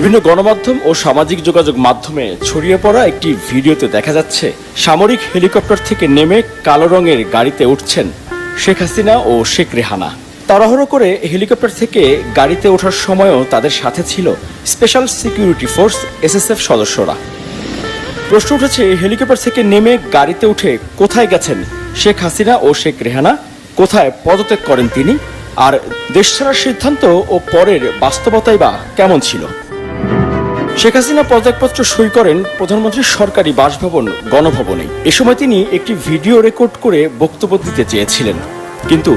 বিভিন্ন গণমাধ্যম ও সামাজিক যোগাযোগ মাধ্যমে ছড়িয়ে পড়া একটি ভিডিওতে দেখা যাচ্ছে, সামরিক হেলিকপ্টার থেকে নেমে কালো রঙের গাড়িতে উঠছেন শেখ হাসিনা ও শেখ রেহানা। তাড়াহুড়ো করে হেলিকপ্টার থেকে গাড়িতে ওঠার সময়ও তাদের সাথে ছিল স্পেশাল সিকিউরিটি ফোর্স এসএসএফ সদস্যরা। প্রশ্ন উঠেছে, হেলিকপ্টার থেকে নেমে গাড়িতে উঠে কোথায় গেছেন শেখ হাসিনা ও শেখ রেহানা? কোথায় পদত্যাগ করেন তিনি? আর দেশ ছাড়ার সিদ্ধান্ত ও পরের বাস্তবতাই বা কেমন ছিল? শেখ হাসিনা পদত্যাগপত্র সই করেন প্রধানমন্ত্রীর সরকারি বাসভবন গণভবনে এ সময় তিনি একটি ভিডিও রেকর্ড করে বক্তব্য দিতে চেয়েছিলেন। কিন্তু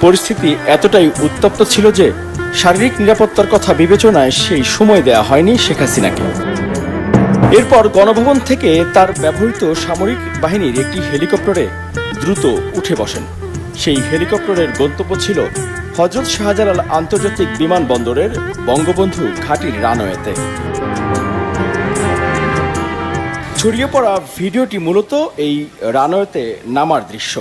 পরিস্থিতি এতটাই উত্তপ্ত ছিল যে শারীরিক নিরাপত্তার কথা বিবেচনায় সেই সময় দেয়া হয়নি শেখ হাসিনাকে। এরপর গণভবন থেকে তার ব্যবহৃত সামরিক বাহিনীর একটি হেলিকপ্টারে দ্রুত উঠে বসেন। সেই হেলিকপ্টারের গন্তব্য ছিল হজরত শাহজালাল আন্তর্জাতিক বিমানবন্দরের বঙ্গবন্ধু ঘাটির রানওয়েতে। ছড়িয়ে পড়া ভিডিওটি মূলত এই রানওয়েতে নামার দৃশ্য।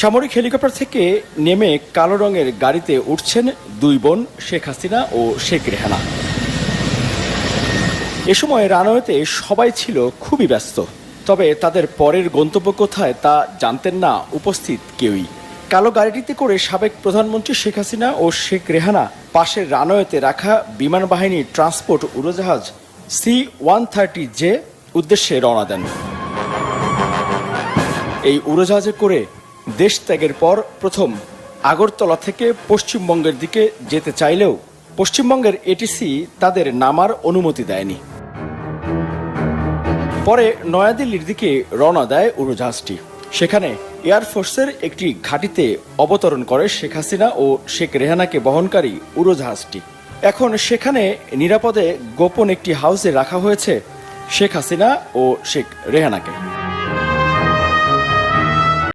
সামরিক হেলিকপ্টার থেকে নেমে কালো রঙের গাড়িতে উঠছেন দুই বোন শেখ হাসিনা ও শেখ রেহানা। এ সময় রানওয়েতে সবাই ছিল খুবই ব্যস্ত, তবে তাদের পরের গন্তব্য কোথায় তা জানতেন না উপস্থিত কেউই। কালো গাড়িটিতে করে সাবেক প্রধানমন্ত্রী শেখ হাসিনা ও শেখ রেহানা পাশের রানওয়েতে রাখা বিমান বাহিনীর ট্রান্সপোর্ট উড়োজাহাজ সি ওয়ান থার্টি জে উদ্দেশ্যে রওনা দেন। এই উড়োজাহাজে করে দেশ ত্যাগের পর প্রথম আগরতলা থেকে পশ্চিমবঙ্গের দিকে যেতে চাইলেও পশ্চিমবঙ্গের এটিসি তাদের নামার অনুমতি দেয়নি। পরে নয়াদিল্লির দিকে রওনা দেয় উড়োজাহাজটি। সেখানে এয়ারফোর্সের একটি ঘাঁটিতে অবতরণ করে শেখ হাসিনা ও শেখ রেহানাকে বহনকারী উড়োজাহাজটি। এখন সেখানে নিরাপদে গোপন একটি হাউসে রাখা হয়েছে শেখ হাসিনা ও শেখ রেহানাকে।